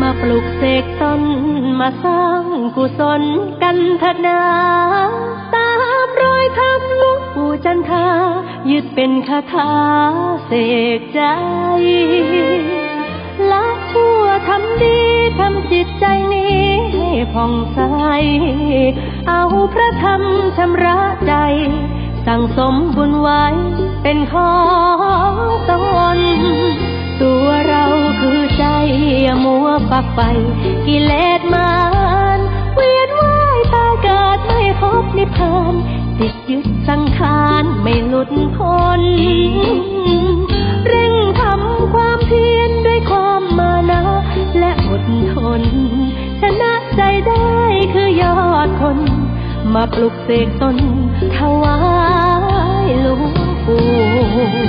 มาปลุกเสกตนมาสร้างกุศลกันเถิดนาตามรอยทำหลูกปู่จันทายึดเป็นคาถาเสกใจละชั่วทำดีทำจิตใจนี้ให้ผ่องใส เอาพระธรรมชำระใจ สั่งสมบุญไว้เป็นของ อย่ามัวปักไป กิเลสมารเวียนว่ายตายเกิดไม่พบนิพพานติดยึดสังขารไม่หลุดพ้นเร่งทำความเพียรด้วยความมานะและอดทน ชนะใจได้คือยอดคน มาปลุกเสกตนถวา